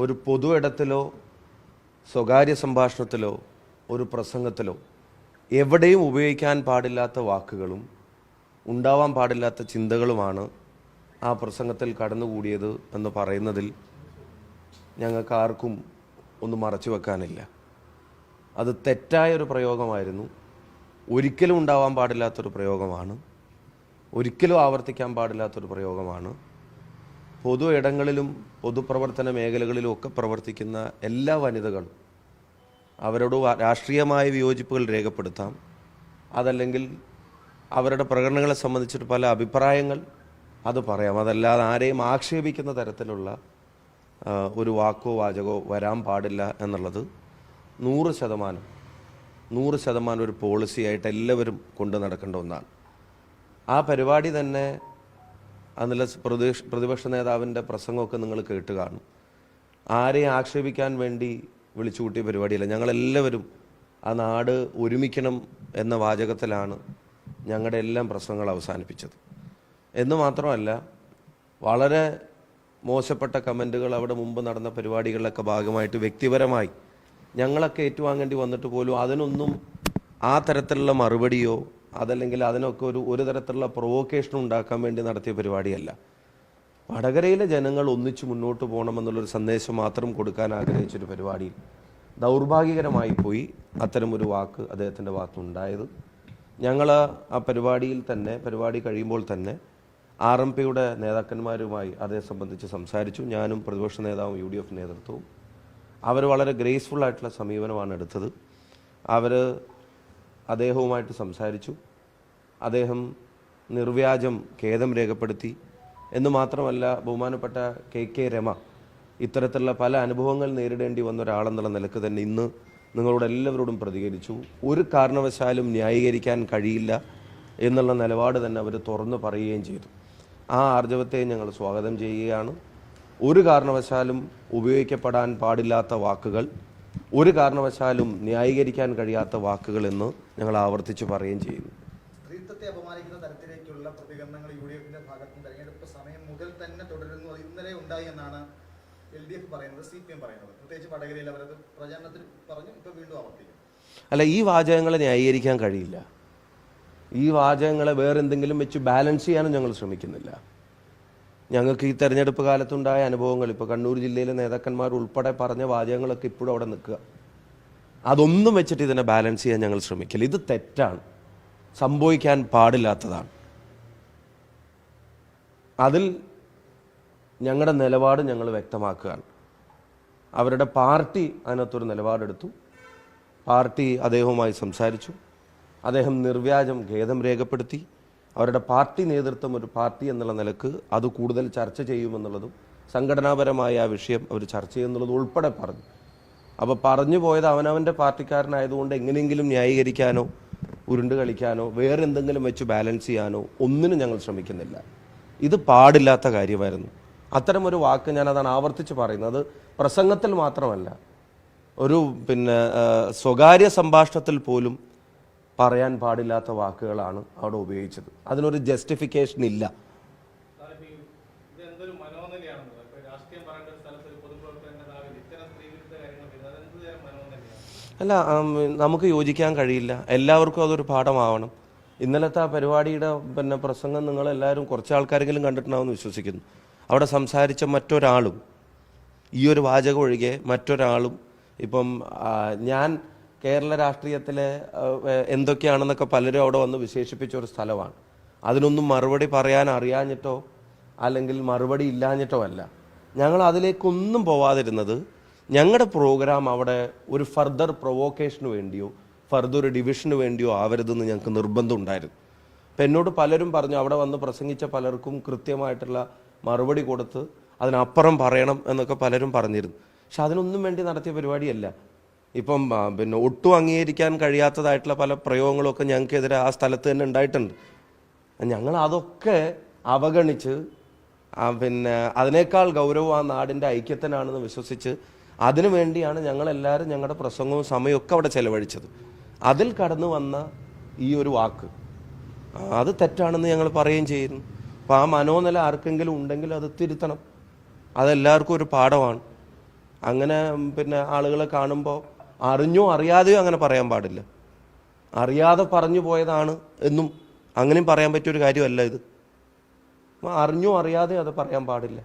ഒരു പൊതു ഇടത്തിലോ സ്വകാര്യ സംഭാഷണത്തിലോ ഒരു പ്രസംഗത്തിലോ എവിടെയും ഉപയോഗിക്കാൻ പാടില്ലാത്ത വാക്കുകളും ഉണ്ടാവാൻ പാടില്ലാത്ത ചിന്തകളുമാണ് ആ പ്രസംഗത്തിൽ കടന്നുകൂടിയത് എന്ന് പറയുന്നതിൽ ഞങ്ങൾക്ക് ആർക്കും ഒന്നും മറച്ചു വെക്കാനില്ല. അത് തെറ്റായ ഒരു പ്രയോഗമായിരുന്നു. ഒരിക്കലും ഉണ്ടാവാൻ പാടില്ലാത്തൊരു പ്രയോഗമാണ്. ഒരിക്കലും ആവർത്തിക്കാൻ പാടില്ലാത്തൊരു പ്രയോഗമാണ്. പൊതു ഇടങ്ങളിലും പൊതുപ്രവർത്തന മേഖലകളിലും ഒക്കെ പ്രവർത്തിക്കുന്ന എല്ലാ വനിതകളും അവരോട് രാഷ്ട്രീയമായ വിയോജിപ്പുകൾ രേഖപ്പെടുത്താം. അതല്ലെങ്കിൽ അവരുടെ പ്രകടനങ്ങളെ സംബന്ധിച്ചിട്ട് പല അഭിപ്രായങ്ങൾ അത് പറയാം. അതല്ലാതെ ആരെയും ആക്ഷേപിക്കുന്ന തരത്തിലുള്ള ഒരു വാക്കോ വാചകോ വരാൻ പാടില്ല എന്നുള്ളത് നൂറ് ശതമാനം നൂറ് ശതമാനം ഒരു പോളിസിയായിട്ട് എല്ലാവരും കൊണ്ടു നടക്കേണ്ട ഒന്നാണ്. ആ പരിപാടി തന്നെ അതിലെ പ്രതിപക്ഷ പ്രതിപക്ഷ നേതാവിന്റെ പ്രസംഗമൊക്കെ നിങ്ങൾ കേട്ട് കാണും. ആരെ ആക്ഷേപിക്കാൻ വേണ്ടി വിളിച്ചു കൂട്ടിയ പരിപാടിയല്ല. ഞങ്ങളെല്ലാവരും ആ നാട് ഒരുമിക്കണം എന്ന വാചകത്തിലാണ് ഞങ്ങളുടെ എല്ലാം പ്രസംഗങ്ങൾ അവസാനിപ്പിച്ചത്. എന്ന് മാത്രമല്ല വളരെ മോശപ്പെട്ട കമന്റുകൾ അവിടെ മുമ്പ് നടന്ന പരിപാടികളിലൊക്കെ ഭാഗമായിട്ട് വ്യക്തിപരമായി ഞങ്ങളൊക്കെ ഏറ്റുവാങ്ങേണ്ടി വന്നിട്ട് പോലും അതിനൊന്നും ആ തരത്തിലുള്ള മറുപടിയോ അതല്ലെങ്കിൽ അതിനൊക്കെ ഒരു ഒരു തരത്തിലുള്ള പ്രൊവോക്കേഷൻ ഉണ്ടാക്കാൻ വേണ്ടി നടത്തിയ പരിപാടിയല്ല. വടകരയിലെ ജനങ്ങൾ ഒന്നിച്ചു മുന്നോട്ട് പോകണമെന്നുള്ളൊരു സന്ദേശം മാത്രം കൊടുക്കാൻ ആഗ്രഹിച്ചൊരു പരിപാടിയിൽ ദൗർഭാഗ്യകരമായി പോയി അത്തരമൊരു വാക്ക് അദ്ദേഹത്തിന്റെ ഭാഗത്തുണ്ടായത് ഞങ്ങൾ ആ പരിപാടിയിൽ തന്നെ പരിപാടി കഴിയുമ്പോൾ തന്നെ ആർ എം പിയുടെ നേതാക്കന്മാരുമായി അതേ സംബന്ധിച്ച് സംസാരിച്ചു. ഞാനും പ്രതിപക്ഷ നേതാവും യു ഡി എഫ് നേതൃത്വവും. അവർ വളരെ ഗ്രേസ്ഫുൾ ആയിട്ടുള്ള സമീപനമാണ് എടുത്തത്. അവർ അദ്ദേഹവുമായിട്ട് സംസാരിച്ചു. അദ്ദേഹം നിർവ്യാജം ഖേദം രേഖപ്പെടുത്തി. എന്ന് മാത്രമല്ല ബഹുമാനപ്പെട്ട കെ കെ രമ ഇത്തരത്തിലുള്ള പല അനുഭവങ്ങൾ നേരിടേണ്ടി വന്ന ഒരാളെന്നുള്ള നിലയ്ക്ക് തന്നെ ഇന്ന് നിങ്ങളോട് എല്ലാവരോടും പ്രതികരിച്ചു. ഒരു കാരണവശാലും ന്യായീകരിക്കാൻ കഴിയില്ല എന്നുള്ള നിലപാട് തന്നെ അവർ തുറന്നു പറയുകയും ചെയ്തു. ആ ആർജവത്തെ ഞങ്ങൾ സ്വാഗതം ചെയ്യുകയാണ്. ഒരു കാരണവശാലും ഉപയോഗിക്കപ്പെടാൻ പാടില്ലാത്ത വാക്കുകൾ ഒരു കാരണവശാലും ന്യായീകരിക്കാൻ കഴിയാത്ത വാക്കുകൾ എന്ന് ഞങ്ങൾ ആവർത്തിച്ച് പറയുകയും ചെയ്യുന്നു സ്ത്രീത്വത്തെ അപമാനിക്കുന്ന തരത്തിലേക്കുള്ള പ്രതികരണങ്ങൾ യു ഡി എഫിന്റെ ഭാഗത്ത് തെരഞ്ഞെടുപ്പ് സമയം മുതൽ തന്നെ തുടരുന്നു. അത് ഇന്നലെ ഉണ്ടായി എന്നാണ് എൽ ഡി എഫ് പറയുന്നത് സി പി എം പറയുന്നത്. പ്രത്യേകിച്ച് വടകരയിൽ അവരത് പ്രചാരണത്തിൽ പറഞ്ഞു ഇപ്പൊ വീണ്ടും ആവർത്തിക്കും. അല്ല ഈ വാചകങ്ങളെ ന്യായീകരിക്കാൻ കഴിയില്ല. ഈ വാചകങ്ങളെ വേറെന്തെങ്കിലും വെച്ച് ബാലൻസ് ചെയ്യാനും ഞങ്ങൾ ശ്രമിക്കുന്നില്ല. ഞങ്ങൾക്ക് ഈ തെരഞ്ഞെടുപ്പ് കാലത്തുണ്ടായ അനുഭവങ്ങൾ ഇപ്പോൾ കണ്ണൂർ ജില്ലയിലെ നേതാക്കന്മാർ ഉൾപ്പെടെ പറഞ്ഞ വാചകങ്ങളൊക്കെ ഇപ്പോഴും അവിടെ നിൽക്കുക. അതൊന്നും വെച്ചിട്ട് ഇതിനെ ബാലൻസ് ചെയ്യാൻ ഞങ്ങൾ ശ്രമിക്കില്ല. ഇത് തെറ്റാണ്. സംഭവിക്കാൻ പാടില്ലാത്തതാണ്. അതിൽ ഞങ്ങളുടെ നിലപാട് ഞങ്ങൾ വ്യക്തമാക്കുകയാണ്. അവരുടെ പാർട്ടി അതിനകത്തൊരു നിലപാടെടുത്തു. പാർട്ടി അദ്ദേഹവുമായി സംസാരിച്ചു. അദ്ദേഹം നിർവ്യാജം ഖേദം രേഖപ്പെടുത്തി. അവരുടെ പാർട്ടി നേതൃത്വം ഒരു പാർട്ടി എന്നുള്ള നിലയ്ക്ക് അത് കൂടുതൽ ചർച്ച ചെയ്യുമെന്നുള്ളതും സംഘടനാപരമായ ആ വിഷയം അവർ ചർച്ച ചെയ്യുന്നുള്ളത് ഉൾപ്പെടെ പറഞ്ഞു. അപ്പോൾ പറഞ്ഞു പോയത് അവനവന്റെ പാർട്ടിക്കാരനായതുകൊണ്ട് എങ്ങനെയെങ്കിലും ന്യായീകരിക്കാനോ ഉരുണ്ട് കളിക്കാനോ വേറെ എന്തെങ്കിലും വെച്ച് ബാലൻസ് ചെയ്യാനോ ഒന്നിനും ഞങ്ങൾ ശ്രമിക്കുന്നില്ല. ഇത് പാടില്ലാത്ത കാര്യമായിരുന്നു. അത്തരം ഒരു വാക്ക് ഞാൻ അതാണ് ആവർത്തിച്ച് പറയുന്നത്. പ്രസംഗത്തിൽ മാത്രമല്ല. ഒരു പിന്നെ സ്വകാര്യ സംഭാഷണത്തിൽ പോലും പറയാൻ പാടില്ലാത്ത വാക്കുകളാണ് അവിടെ ഉപയോഗിച്ചത്. അതിനൊരു ജസ്റ്റിഫിക്കേഷൻ ഇല്ല. അല്ല നമുക്ക് യോജിക്കാൻ കഴിയില്ല. എല്ലാവർക്കും അതൊരു പാഠമാവണം. ഇന്നലത്തെ ആ പരിപാടിയുടെ പിന്നെ പ്രസംഗം നിങ്ങളെല്ലാവരും കുറച്ച് ആൾക്കാരെങ്കിലും കണ്ടിട്ടുണ്ടാവുമെന്ന് വിശ്വസിക്കുന്നു. അവിടെ സംസാരിച്ച മറ്റൊരാളും ഈ ഒരു വാചകം ഒഴികെ മറ്റൊരാളും ഇപ്പം ഞാൻ കേരള രാഷ്ട്രീയത്തിലെ എന്തൊക്കെയാണെന്നൊക്കെ പലരും അവിടെ വന്ന് വിശേഷിപ്പിച്ച ഒരു സ്ഥലമാണ്. അതിനൊന്നും മറുപടി പറയാൻ അറിയാഞ്ഞിട്ടോ അല്ലെങ്കിൽ മറുപടി ഇല്ലാഞ്ഞിട്ടോ അല്ല. ഞങ്ങൾ അതിലേക്കൊന്നും പോവാതിരുന്നത് ഞങ്ങളുടെ പ്രോഗ്രാം അവിടെ ഒരു ഫർദർ പ്രൊവോക്കേഷന് വേണ്ടിയോ ഫർദർ ഒരു ഡിവിഷന് വേണ്ടിയോ ആവരുതെന്ന് ഞങ്ങൾക്ക് നിർബന്ധം ഉണ്ടായിരുന്നു. അപ്പം എന്നോട് പലരും പറഞ്ഞു അവിടെ വന്ന് പ്രസംഗിച്ച പലർക്കും കൃത്യമായിട്ടുള്ള മറുപടി കൊടുത്ത് അതിനപ്പുറം പറയണം എന്നൊക്കെ പലരും പറഞ്ഞിരുന്നു. പക്ഷെ അതിനൊന്നും വേണ്ടി നടത്തിയ പരിപാടിയല്ല. ഇപ്പം പിന്നെ ഒട്ടും അംഗീകരിക്കാൻ കഴിയാത്തതായിട്ടുള്ള പല പ്രയോഗങ്ങളൊക്കെ ഞങ്ങൾക്കെതിരെ ആ സ്ഥലത്ത് തന്നെ ഉണ്ടായിട്ടുണ്ട്. ഞങ്ങൾ അതൊക്കെ അവഗണിച്ച് പിന്നെ അതിനേക്കാൾ ഗൗരവം ആ നാടിന്റെ ഐക്യത്തിനാണെന്ന് വിശ്വസിച്ച് അതിനു വേണ്ടിയാണ് ഞങ്ങളെല്ലാവരും ഞങ്ങളുടെ പ്രസംഗവും സമയമൊക്കെ അവിടെ ചെലവഴിച്ചത്. അതിൽ കടന്നു വന്ന ഈ ഒരു വാക്ക് അത് തെറ്റാണെന്ന് ഞങ്ങൾ പറയുകയും ചെയ്യുന്നു. അപ്പോൾ ആ മനോനില ആർക്കെങ്കിലും ഉണ്ടെങ്കിൽ അത് തിരുത്തണം. അതെല്ലാവർക്കും ഒരു പാഠമാണ്. അങ്ങനെ പിന്നെ ആളുകളെ കാണുമ്പോൾ അറിഞ്ഞോ അറിയാതെയോ അങ്ങനെ പറയാൻ പാടില്ല. അറിയാതെ പറഞ്ഞു പോയതാണ് എന്നും അങ്ങനെയും പറയാൻ പറ്റിയൊരു കാര്യമല്ല ഇത്. അറിഞ്ഞോ അറിയാതെയോ അത് പറയാൻ പാടില്ല.